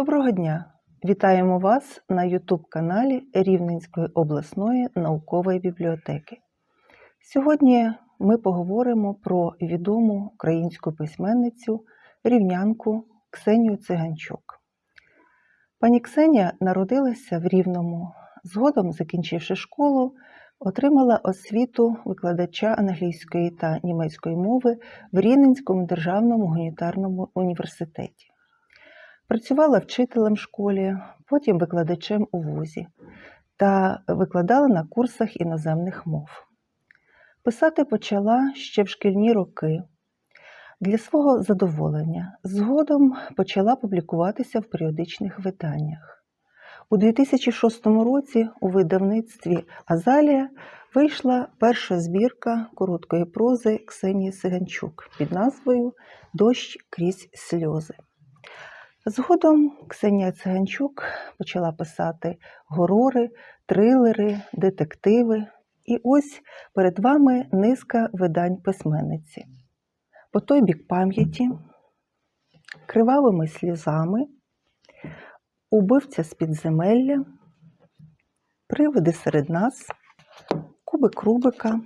Доброго дня! Вітаємо вас на YouTube-каналі Рівненської обласної наукової бібліотеки. Сьогодні ми поговоримо про відому українську письменницю рівнянку Ксенію Циганчук. Пані Ксенія народилася в Рівному, згодом, закінчивши школу, отримала освіту викладача англійської та німецької мови в Рівненському державному гуманітарному університеті. Працювала вчителем в школі, потім викладачем у вузі та викладала на курсах іноземних мов. Писати почала ще в шкільні роки. Для свого задоволення згодом почала публікуватися в періодичних виданнях. У 2006 році у видавництві Азалія вийшла перша збірка короткої прози Ксенії Сиганчук під назвою Дощ крізь сльози. Згодом Ксенія Циганчук почала писати горори, трилери, детективи. І ось перед вами низка видань письменниці. По той бік пам'яті, кривавими сльозами, убивця з підземелля, привиди серед нас, кубик Рубика,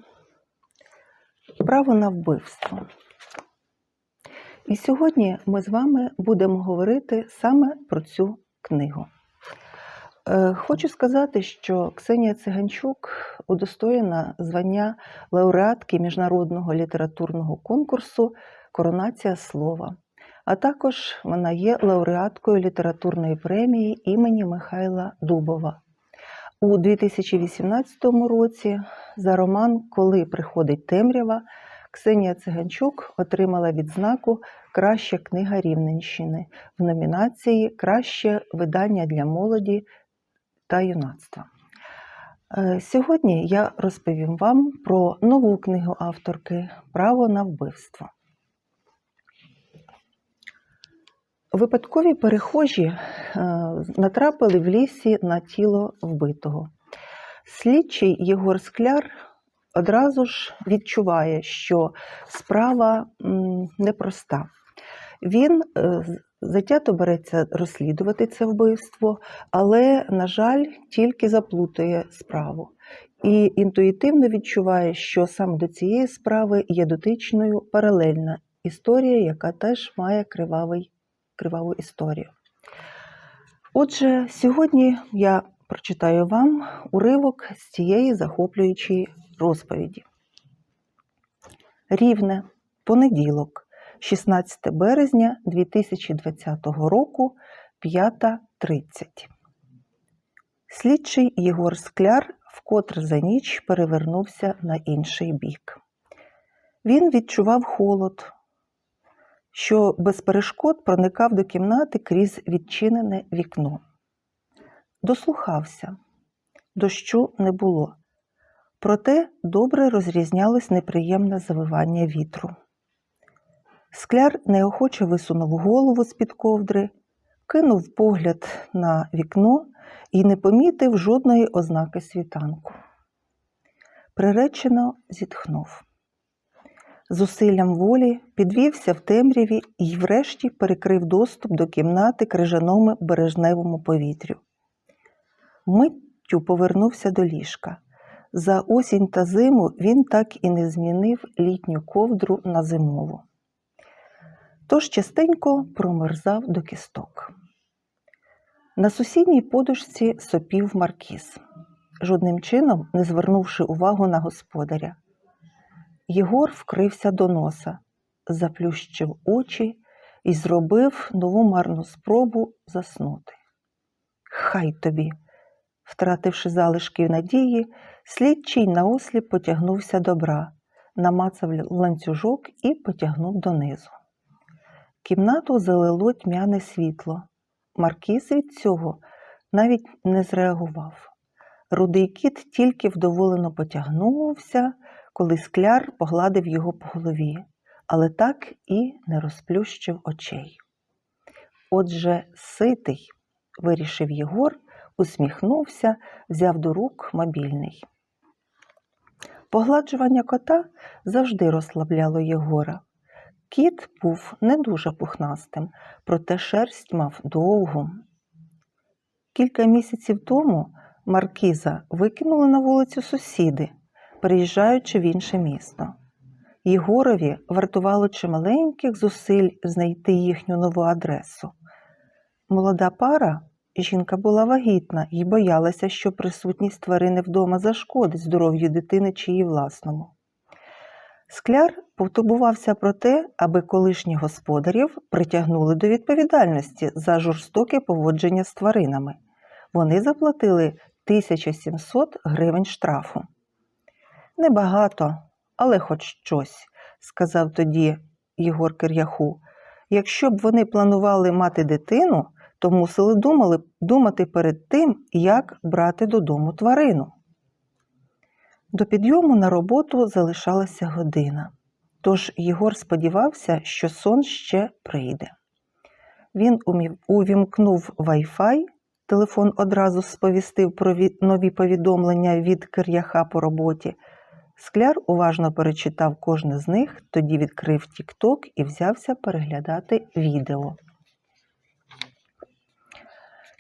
право на вбивство. І сьогодні ми з вами будемо говорити саме про цю книгу. Е, Хочу сказати, що Ксенія Циганчук удостоєна звання лауреатки міжнародного літературного конкурсу Коронація слова, а також вона є лауреаткою літературної премії імені Михайла Дубова. У 2018 році за роман Коли приходить темрява Ксенія Циганчук отримала відзнаку Краща книга Рівненщини в номінації Краще видання для молоді та юнацтва. Е, Сьогодні я розповім вам про нову книгу авторки Право на вбивство. Випадкові перехожі е, натрапили в лісі на тіло вбитого. Слідчий Єгор Скляр одразу ж відчуває, що справа непроста. Він е, затято береться розслідувати це вбивство, але, на жаль, тільки заплутує справу. І інтуїтивно відчуває, що саме до цієї справи є дотичною паралельна історія, яка теж має кривавий, криваву історію. Отже, сьогодні я прочитаю вам уривок з цієї захоплюючої розповіді. Рівне, понеділок, 16 березня 2020 року, 5.30. Слідчий Єгор Скляр вкотре за ніч перевернувся на інший бік. Він відчував холод, що без перешкод проникав до кімнати крізь відчинене вікно. Дослухався, дощу не було. Проте добре розрізнялось неприємне завивання вітру. Скляр неохоче висунув голову з-під ковдри, кинув погляд на вікно і не помітив жодної ознаки світанку. Приречено зітхнув. Зусиллям волі підвівся в темряві і врешті перекрив доступ до кімнати крижаному бережневому повітрю. Миттю повернувся до ліжка. За осінь та зиму він так і не змінив літню ковдру на зимову. Тож частенько промерзав до кісток. На сусідній подушці сопів маркіз, жодним чином не звернувши увагу на господаря. Єгор вкрився до носа, заплющив очі і зробив нову марну спробу заснути. Хай тобі, втративши залишків надії, слідчий наосліп потягнувся до бра, намацав ланцюжок і потягнув донизу. Кімнату залило тьмяне світло. Маркіз від цього навіть не зреагував. Рудий кіт тільки вдоволено потягнувся, коли скляр погладив його по голові, але так і не розплющив очей. Отже, ситий, вирішив Єгор, усміхнувся, взяв до рук мобільний. Погладжування кота завжди розслабляло Єгора. Кіт був не дуже пухнастим, проте шерсть мав довгу, Кілька місяців тому маркіза викинули на вулицю сусіди, переїжджаючи в інше місто. Єгорові вартувало чималеньких зусиль знайти їхню нову адресу. Молода пара, жінка була вагітна і боялася, що присутність тварини вдома зашкодить здоров'ю дитини чи її власному. Скляр потурбувався про те, аби колишніх господарів притягнули до відповідальності за жорстоке поводження з тваринами. Вони заплатили 1700 гривень штрафу. Небагато, але хоч щось, сказав тоді Єгор Кир'яху. Якщо б вони планували мати дитину, то мусили думали, думати перед тим, як брати додому тварину. До підйому на роботу залишалася година, тож Єгор сподівався, що сон ще прийде. Він увімкнув Wi-Fi, телефон одразу сповістив про нові повідомлення від Кир'яха по роботі. Скляр уважно перечитав кожне з них, тоді відкрив TikTok і взявся переглядати відео.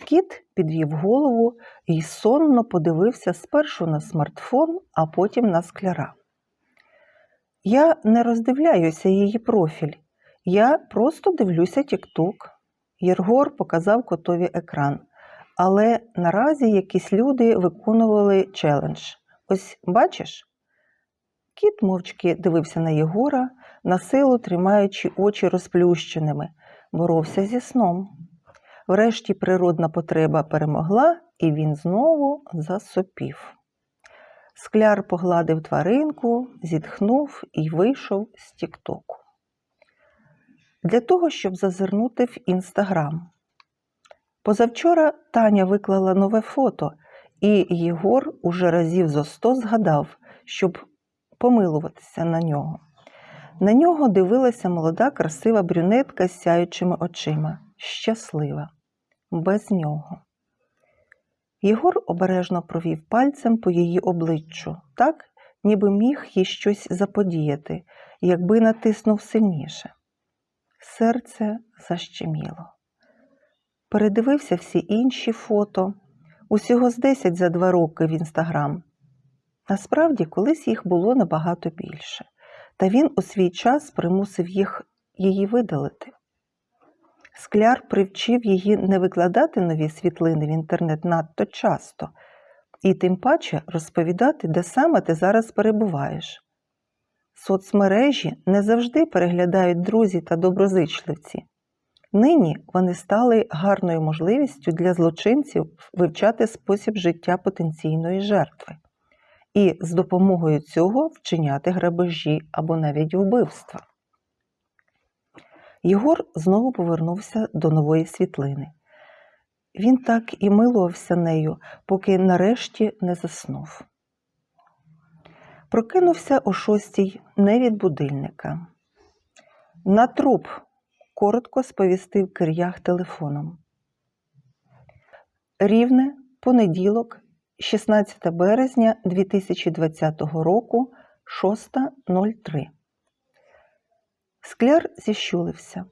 Кіт підвів голову і сонно подивився спершу на смартфон, а потім на скляра. Я не роздивляюся її профіль, я просто дивлюся TikTok. Єргор показав котові екран, але наразі якісь люди виконували челендж. Ось бачиш? Кіт мовчки дивився на Єгора, на силу тримаючи очі розплющеними, боровся зі сном. Врешті природна потреба перемогла, і він знову засопів. Скляр погладив тваринку, зітхнув і вийшов з Тіктоку. Для того, щоб зазирнути в інстаграм. Позавчора Таня виклала нове фото, і Єгор уже разів зо сто згадав, щоб помилуватися на нього. На нього дивилася молода, красива брюнетка з сяючими очима, щаслива, без нього. Єгор обережно провів пальцем по її обличчю, так, ніби міг їй щось заподіяти, якби натиснув сильніше. Серце защеміло. Передивився всі інші фото, усього з 10 за два роки в інстаграм. Насправді, колись їх було набагато більше, та він у свій час примусив їх її видалити. Скляр привчив її не викладати нові світлини в інтернет надто часто, і тим паче розповідати, де саме ти зараз перебуваєш. Соцмережі не завжди переглядають друзі та доброзичливці. Нині вони стали гарною можливістю для злочинців вивчати спосіб життя потенційної жертви і з допомогою цього вчиняти грабежі або навіть вбивства. Єгор знову повернувся до нової світлини. Він так і милувався нею, поки нарешті не заснув. Прокинувся о шостій не від будильника. На труп, коротко сповістив Кир'ях телефоном. Рівне, понеділок, 16 березня 2020 року, 6.03. Скляр зіщулився.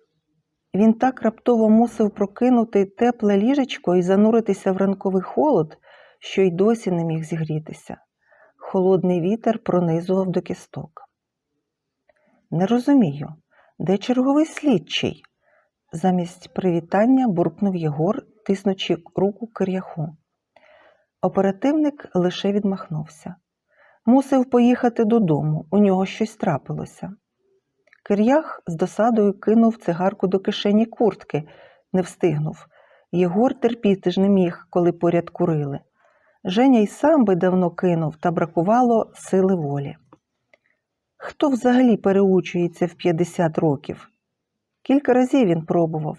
Він так раптово мусив прокинути тепле ліжечко і зануритися в ранковий холод, що й досі не міг зігрітися. Холодний вітер пронизував до кісток. Не розумію, де черговий слідчий? Замість привітання буркнув Єгор, тиснучи руку кир'яху. Оперативник лише відмахнувся. Мусив поїхати додому, у нього щось трапилося. Кир'ях з досадою кинув цигарку до кишені куртки, не встигнув. Єгор терпіти ж не міг, коли поряд курили. Женя й сам би давно кинув, та бракувало сили волі. Хто взагалі переучується в 50 років? Кілька разів він пробував.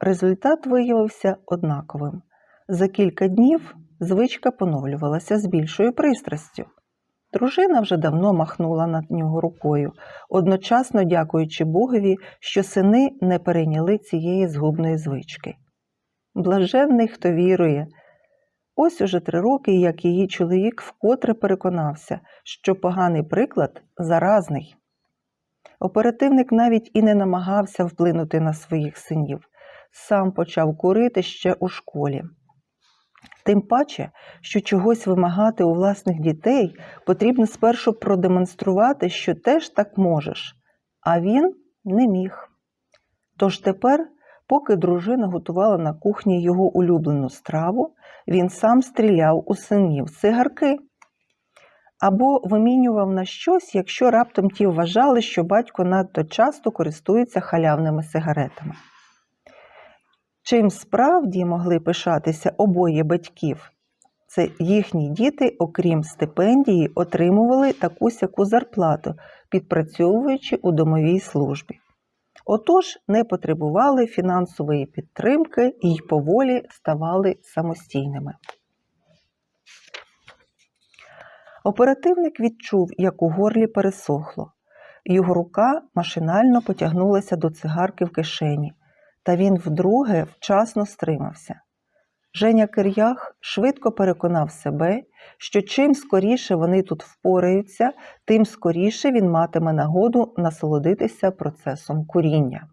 Результат виявився однаковим. За кілька днів звичка поновлювалася з більшою пристрастю. Дружина вже давно махнула на нього рукою, одночасно дякуючи Богові, що сини не перейняли цієї згубної звички. Блаженний, хто вірує. Ось уже три роки, як її чоловік вкотре переконався, що поганий приклад заразний. Оперативник навіть і не намагався вплинути на своїх синів, сам почав курити ще у школі. Тим паче, що чогось вимагати у власних дітей потрібно спершу продемонструвати, що теж так можеш, а він не міг. Тож тепер, поки дружина готувала на кухні його улюблену страву, він сам стріляв у синів цигарки або вимінював на щось, якщо раптом ті вважали, що батько надто часто користується халявними сигаретами. Чим справді могли пишатися обоє батьків, це їхні діти, окрім стипендії, отримували таку сяку зарплату, підпрацьовуючи у домовій службі. Отож, не потребували фінансової підтримки і поволі ставали самостійними. Оперативник відчув, як у горлі пересохло. Його рука машинально потягнулася до цигарки в кишені, та він вдруге вчасно стримався. Женя Кир'ях швидко переконав себе, що чим скоріше вони тут впораються, тим скоріше він матиме нагоду насолодитися процесом куріння.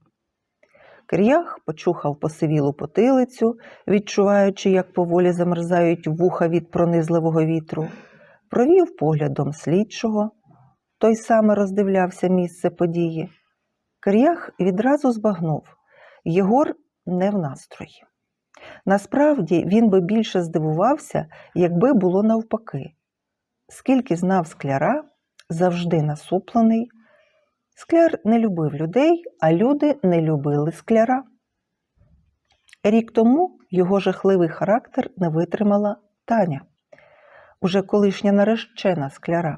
Кир'ях почухав посивілу потилицю, відчуваючи, як поволі замерзають вуха від пронизливого вітру, провів поглядом слідчого, той саме роздивлявся місце події. Кир'ях відразу збагнув Єгор не в настрої. Насправді він би більше здивувався, якби було навпаки. Скільки знав скляра, завжди насуплений. Скляр не любив людей, а люди не любили скляра. Рік тому його жахливий характер не витримала Таня, уже колишня наречена скляра.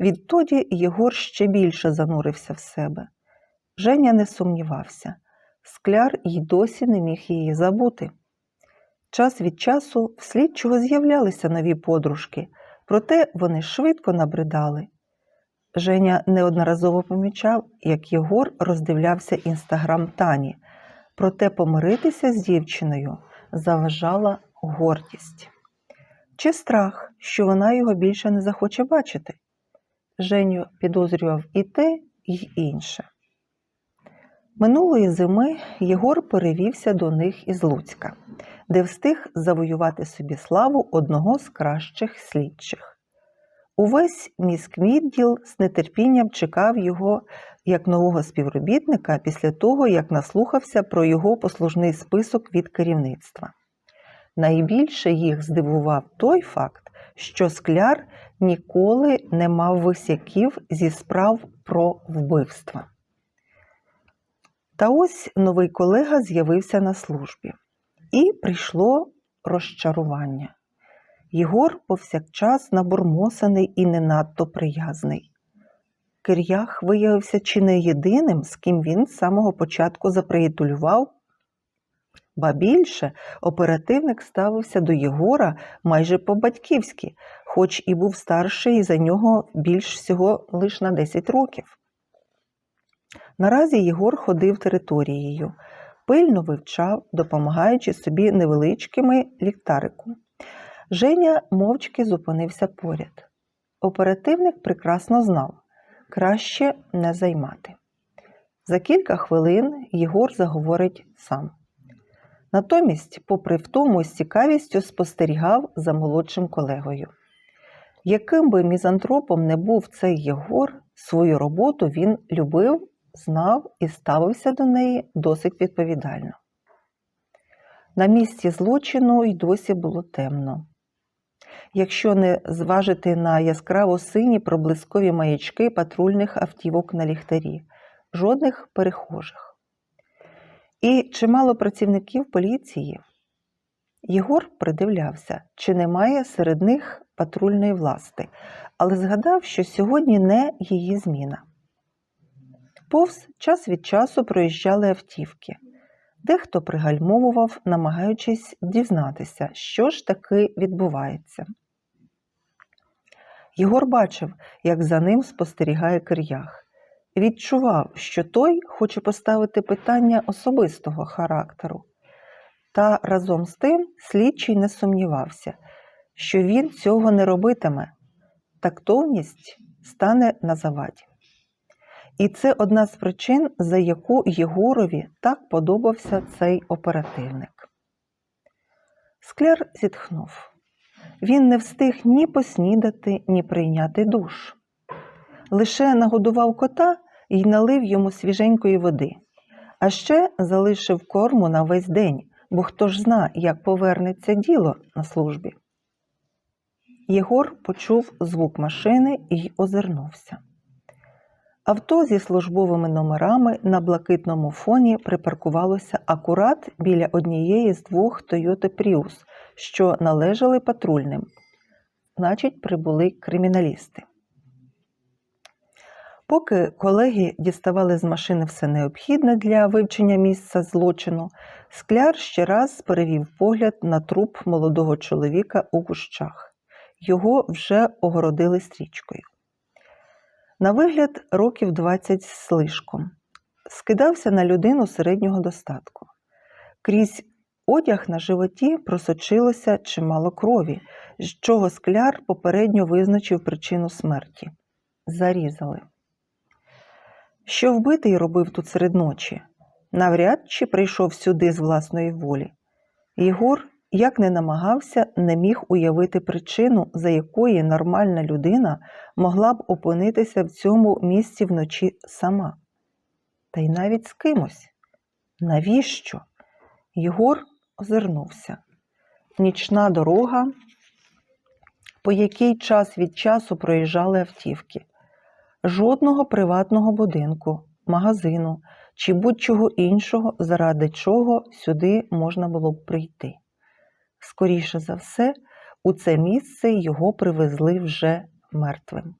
Відтоді Єгор ще більше занурився в себе. Женя не сумнівався. Скляр й досі не міг її забути. Час від часу в слідчого з'являлися нові подружки, проте вони швидко набридали. Женя неодноразово помічав, як Єгор роздивлявся інстаграм Тані, проте помиритися з дівчиною заважала гордість. Чи страх, що вона його більше не захоче бачити? Женю підозрював і те, і інше. Минулої зими Єгор перевівся до них із Луцька, де встиг завоювати собі славу одного з кращих слідчих. Увесь міськвідділ з нетерпінням чекав його як нового співробітника після того, як наслухався про його послужний список від керівництва. Найбільше їх здивував той факт, що скляр ніколи не мав висяків зі справ про вбивства. Та ось новий колега з'явився на службі, і прийшло розчарування. Єгор повсякчас набурмосаний і не надто приязний. Кир'ях виявився чи не єдиним, з ким він з самого початку заприятелював. Ба більше оперативник ставився до Єгора майже по-батьківськи, хоч і був старший за нього більш всього лише на 10 років. Наразі Єгор ходив територією, пильно вивчав, допомагаючи собі невеличкими ліхтариком. Женя мовчки зупинився поряд. Оперативник прекрасно знав краще не займати. За кілька хвилин Єгор заговорить сам. Натомість, попри втому, з цікавістю спостерігав за молодшим колегою. Яким би мізантропом не був цей Єгор, свою роботу він любив знав і ставився до неї досить відповідально. На місці злочину й досі було темно. Якщо не зважити на яскраво сині проблискові маячки патрульних автівок на ліхтарі, жодних перехожих. І чимало працівників поліції. Єгор придивлявся, чи немає серед них патрульної власти, але згадав, що сьогодні не її зміна. Повз час від часу проїжджали автівки. Дехто пригальмовував, намагаючись дізнатися, що ж таки відбувається. Єгор бачив, як за ним спостерігає Кир'ях. Відчував, що той хоче поставити питання особистого характеру. Та разом з тим слідчий не сумнівався, що він цього не робитиме, тактовність стане на заваді. І це одна з причин, за яку Єгорові так подобався цей оперативник. Скляр зітхнув. Він не встиг ні поснідати, ні прийняти душ. Лише нагодував кота і налив йому свіженької води, а ще залишив корму на весь день, бо хто ж зна, як повернеться діло на службі. Єгор почув звук машини і озирнувся. Авто зі службовими номерами на блакитному фоні припаркувалося акурат біля однієї з двох Toyota Prius, що належали патрульним. Значить, прибули криміналісти. Поки колеги діставали з машини все необхідне для вивчення місця злочину, скляр ще раз перевів погляд на труп молодого чоловіка у кущах. Його вже огородили стрічкою. На вигляд років 20 з слишком. Скидався на людину середнього достатку. Крізь одяг на животі просочилося чимало крові, з чого скляр попередньо визначив причину смерті. Зарізали. Що вбитий робив тут серед ночі? Навряд чи прийшов сюди з власної волі. Єгор, як не намагався, не міг уявити причину, за якої нормальна людина могла б опинитися в цьому місці вночі сама. Та й навіть з кимось. Навіщо? Єгор озирнувся. Нічна дорога, по якій час від часу проїжджали автівки. Жодного приватного будинку, магазину чи будь-чого іншого, заради чого сюди можна було б прийти. Скоріше за все, у це місце його привезли вже мертвим.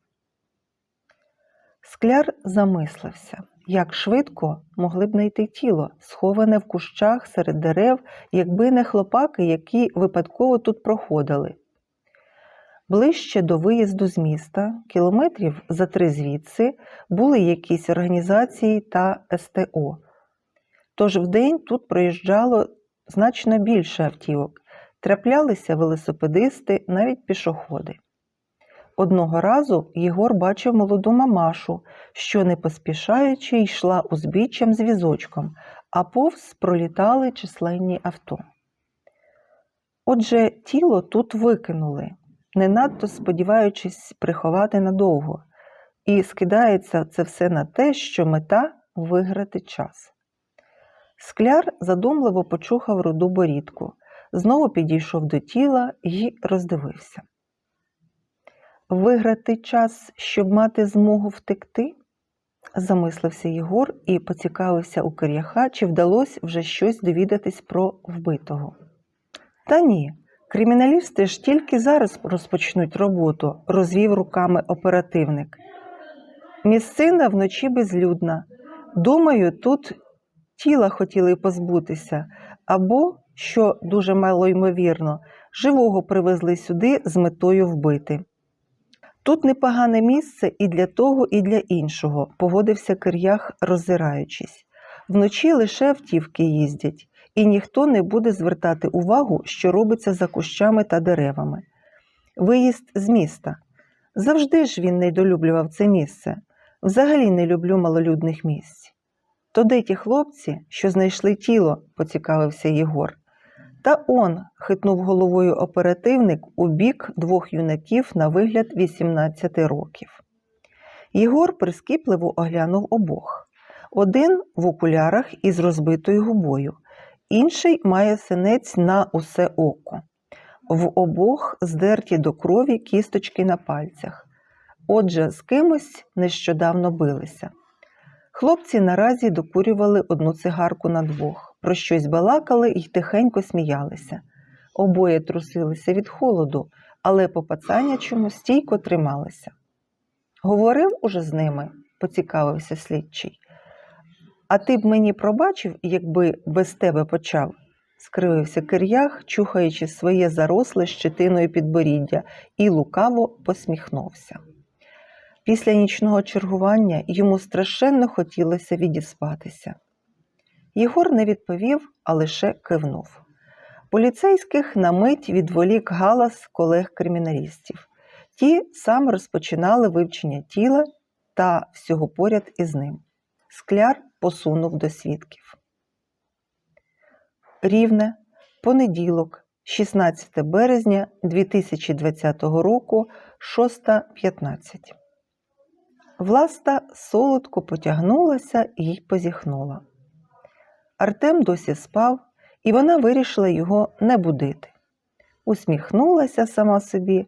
Скляр замислився, як швидко могли б знайти тіло, сховане в кущах серед дерев, якби не хлопаки, які випадково тут проходили. Ближче до виїзду з міста, кілометрів за три звідси, були якісь організації та СТО. Тож вдень тут проїжджало значно більше автівок, траплялися велосипедисти, навіть пішоходи. Одного разу Єгор бачив молоду мамашу, що, не поспішаючи, йшла узбіччям з візочком, а повз пролітали численні авто. Отже, тіло тут викинули не надто сподіваючись приховати надовго, і скидається це все на те, що мета виграти час. Скляр задумливо почухав руду борідку, знову підійшов до тіла і роздивився. Виграти час, щоб мати змогу втекти? замислився Єгор і поцікавився у Кир'яха, чи вдалося вже щось довідатись про вбитого. Та ні, Криміналісти ж тільки зараз розпочнуть роботу, розвів руками оперативник. Місцина вночі безлюдна. Думаю, тут тіла хотіли позбутися, або, що дуже малоймовірно, живого привезли сюди з метою вбити. Тут непогане місце і для того, і для іншого, погодився Кир'ях, роззираючись. Вночі лише автівки їздять і ніхто не буде звертати увагу, що робиться за кущами та деревами. Виїзд з міста. Завжди ж він недолюблював це місце. Взагалі не люблю малолюдних місць. То де ті хлопці, що знайшли тіло, поцікавився Єгор. Та он, хитнув головою оперативник у бік двох юнаків на вигляд 18 років. Єгор прискіпливо оглянув обох. Один в окулярах із розбитою губою, інший має синець на усе око. В обох здерті до крові кісточки на пальцях. Отже, з кимось нещодавно билися. Хлопці наразі докурювали одну цигарку на двох, про щось балакали і тихенько сміялися. Обоє трусилися від холоду, але по пацанячому стійко трималися. Говорив уже з ними, поцікавився слідчий. А ти б мені пробачив, якби без тебе почав, скривився Кир'ях, чухаючи своє заросле щетиною підборіддя, і лукаво посміхнувся. Після нічного чергування йому страшенно хотілося відіспатися. Єгор не відповів, а лише кивнув. Поліцейських на мить відволік галас колег-криміналістів. Ті саме розпочинали вивчення тіла та всього поряд із ним. Скляр посунув до свідків. Рівне, понеділок, 16 березня 2020 року, 6.15. Власта солодко потягнулася і позіхнула. Артем досі спав, і вона вирішила його не будити. Усміхнулася сама собі.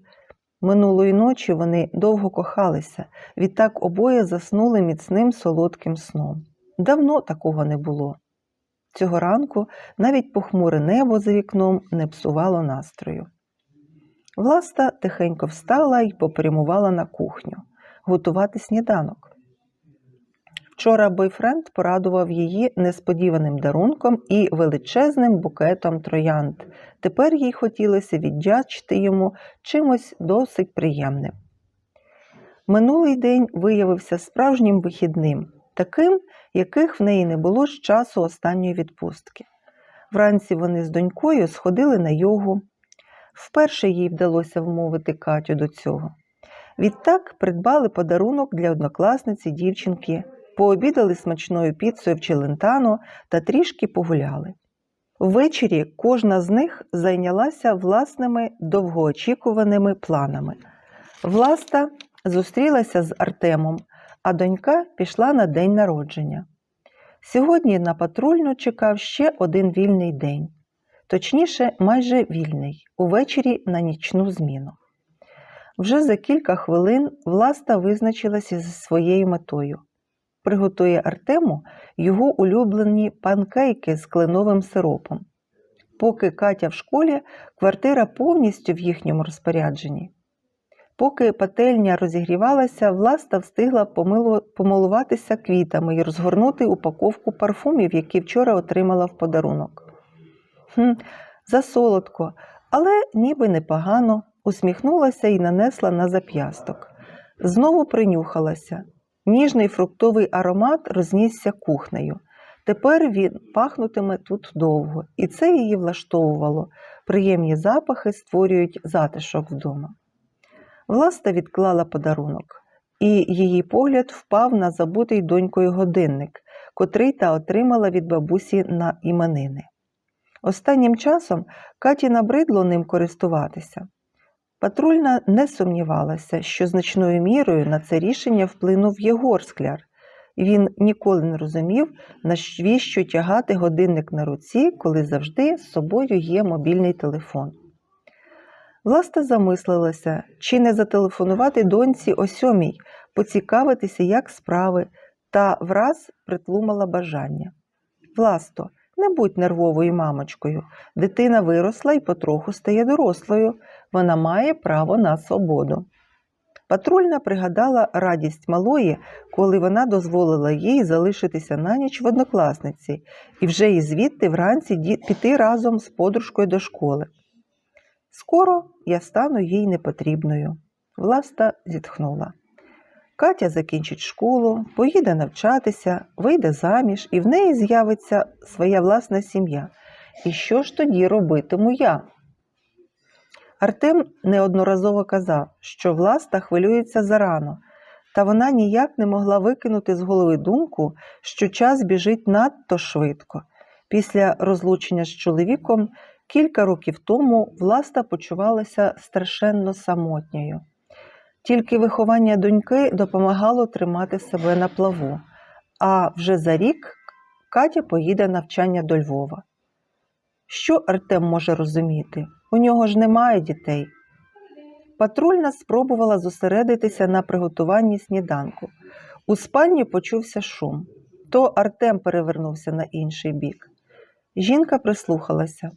Минулої ночі вони довго кохалися, відтак обоє заснули міцним солодким сном. Давно такого не було. Цього ранку навіть похмуре небо за вікном не псувало настрою. Власта тихенько встала і попрямувала на кухню готувати сніданок. Вчора бойфренд порадував її несподіваним дарунком і величезним букетом троянд. Тепер їй хотілося віддячити йому чимось досить приємним. Минулий день виявився справжнім вихідним, таким, яких в неї не було з часу останньої відпустки. Вранці вони з донькою сходили на йогу. Вперше їй вдалося вмовити Катю до цього. Відтак придбали подарунок для однокласниці дівчинки, пообідали смачною піцею в Челентано та трішки погуляли. Ввечері кожна з них зайнялася власними довгоочікуваними планами. Власта зустрілася з Артемом, а донька пішла на день народження. Сьогодні на патрульну чекав ще один вільний день, точніше, майже вільний, увечері на нічну зміну. Вже за кілька хвилин власта визначилася зі своєю метою. Приготує Артему його улюблені панкейки з кленовим сиропом. Поки Катя в школі, квартира повністю в їхньому розпорядженні. Поки пательня розігрівалася, власта встигла помилуватися квітами і розгорнути упаковку парфумів, які вчора отримала в подарунок. Хм, засолодко, але ніби непогано, усміхнулася і нанесла на зап'ясток. Знову принюхалася. Ніжний фруктовий аромат рознісся кухнею. Тепер він пахнутиме тут довго, і це її влаштовувало. Приємні запахи створюють затишок вдома. Власта відклала подарунок, і її погляд впав на забутий донькою годинник, котрий та отримала від бабусі на іменини. Останнім часом Каті набридло ним користуватися. Патрульна не сумнівалася, що значною мірою на це рішення вплинув Єгор Скляр. Він ніколи не розумів, навіщо тягати годинник на руці, коли завжди з собою є мобільний телефон. Власта замислилася, чи не зателефонувати доньці о сьомій, поцікавитися, як справи, та враз притлумала бажання. Власто, не будь нервовою мамочкою. Дитина виросла і потроху стає дорослою. Вона має право на свободу. Патрульна пригадала радість малої, коли вона дозволила їй залишитися на ніч в однокласниці і вже і звідти вранці піти разом з подружкою до школи. Скоро я стану їй непотрібною. Власта зітхнула. Катя закінчить школу, поїде навчатися, вийде заміж, і в неї з'явиться своя власна сім'я. І що ж тоді робитиму я? Артем неодноразово казав, що власта хвилюється зарано, та вона ніяк не могла викинути з голови думку, що час біжить надто швидко. Після розлучення з чоловіком кілька років тому власта почувалася страшенно самотньою. Тільки виховання доньки допомагало тримати себе на плаву, а вже за рік Катя поїде навчання до Львова. Що Артем може розуміти? У нього ж немає дітей. Патрульна спробувала зосередитися на приготуванні сніданку. У спальні почувся шум. То Артем перевернувся на інший бік. Жінка прислухалася,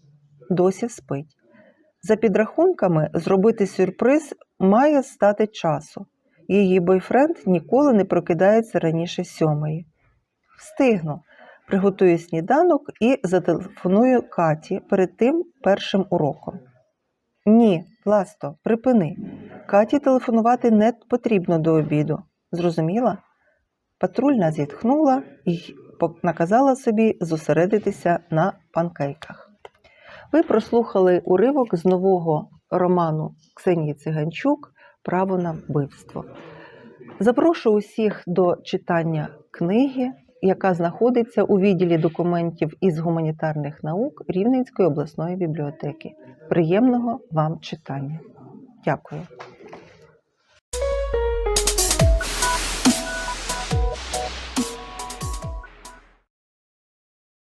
досі спить. За підрахунками, зробити сюрприз має стати часу. Її бойфренд ніколи не прокидається раніше сьомої. Встигну. Приготую сніданок і зателефоную Каті перед тим першим уроком. Ні, Власто, припини. Каті телефонувати не потрібно до обіду. Зрозуміла? Патрульна зітхнула і наказала собі зосередитися на панкейках. Ви прослухали уривок з нового роману Ксенії Циганчук Право на вбивство. Запрошую усіх до читання книги, яка знаходиться у відділі документів із гуманітарних наук Рівненської обласної бібліотеки. Приємного вам читання. Дякую.